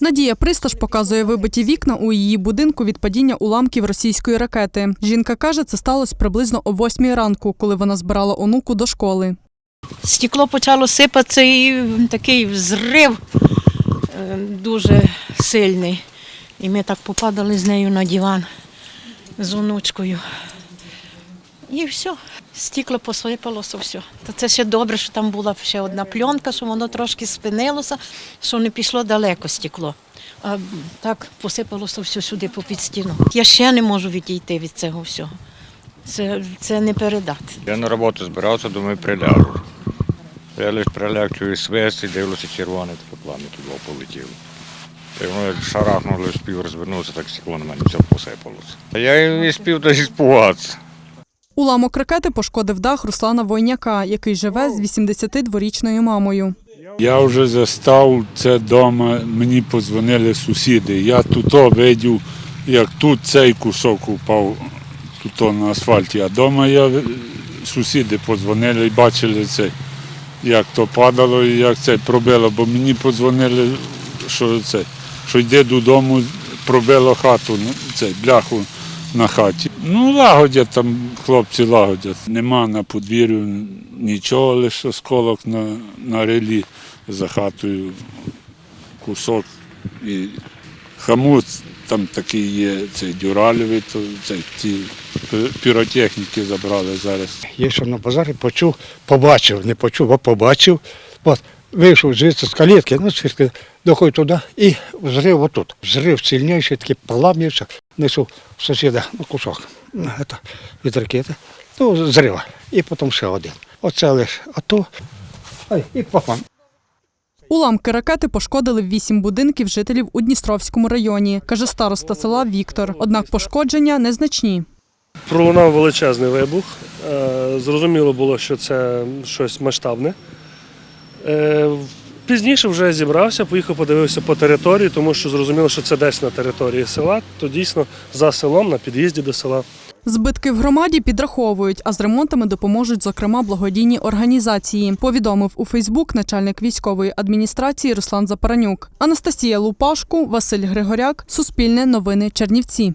Надія Присташ показує вибиті вікна у її будинку від падіння уламків російської ракети. Жінка каже, це сталося приблизно о восьмій ранку, коли вона збирала онуку до школи. Стекло почало сипатися і такий взрив е, дуже сильний. І ми так попадали з нею на диван з онучкою. І все. Стекло посипалося все. Та це ще добре, що там була ще одна пленка, що воно трошки спинилося, що не пішло далеко стекло. А так посипалося все сюди попід стіну. Я ще не можу відійти від цього всього. Це, це не передати. Я на роботу збирався, думаю, приляжу. Я лише приляг чую свист і дивлюся червоне таке плам'я туди полетіло. І воно шарахнуло, спів розвернувся, так стекло на мене все посипалося. А Я і спів та спугатися. Уламок ракети пошкодив дах Руслана Войняка, який живе з 82-річною мамою. Я вже застав це вдома, мені подзвонили сусіди. Я тут видів, як тут цей кусок упав тут на асфальті. А вдома я е, сусіди подзвонили і бачили це, як то падало і як це пробило. Бо мені подзвонили, що це, що йде додому, пробило хату, ну, цей бляху на хаті. Ну, лагодять там, хлопці лагодять. Нема на подвір'ю нічого, лише осколок на, на релі за хатою, кусок і хамут там такий є, цей дюралевий, то це ті піротехніки забрали зараз. Я йшов на базарі, почув, побачив, не почув, а побачив. От, вийшов звідси з калітки, ну, звідки, доходить туди і взрив отут. Взрив сильніший, такий плам'я, несу сусіда ну, кусок это, від ракети, ну, зрива. І потім ще один. Оце лише ато, ай, і попав. Уламки ракети пошкодили вісім будинків жителів у Дністровському районі, каже староста села Віктор. Однак пошкодження незначні. Пролунав величезний вибух. Е, Зрозуміло було, що це щось масштабне. Е, Пізніше вже зібрався, поїхав, подивився по території, тому що зрозуміло, що це десь на території села, то дійсно за селом, на під'їзді до села. Збитки в громаді підраховують, а з ремонтами допоможуть, зокрема, благодійні організації. Повідомив у Фейсбук начальник військової адміністрації Руслан Запаранюк. Анастасія Лупашку, Василь Григоряк, Суспільне новини Чернівці.